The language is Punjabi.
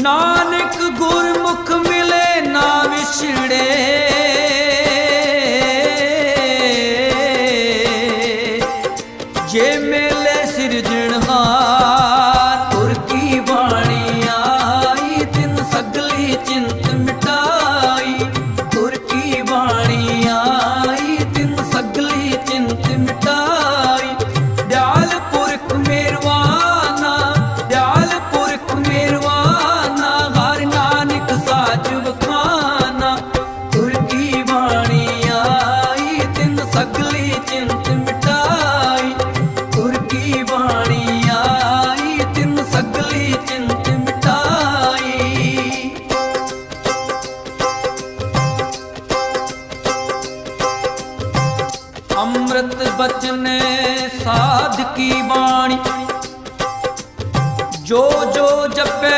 ਨਾਨਕ ਗੁਰਮੁਖ ਮਿਲੇ ਨਾ ਵਿਛੜੇ। ਜੇ ਮੇਰੇ ਅੰਮ੍ਰਿਤ ਬਚਨੇ ਸਾਧ ਕੀ ਬਾਣੀ? ਜੋ ਜੋ ਜਪੇ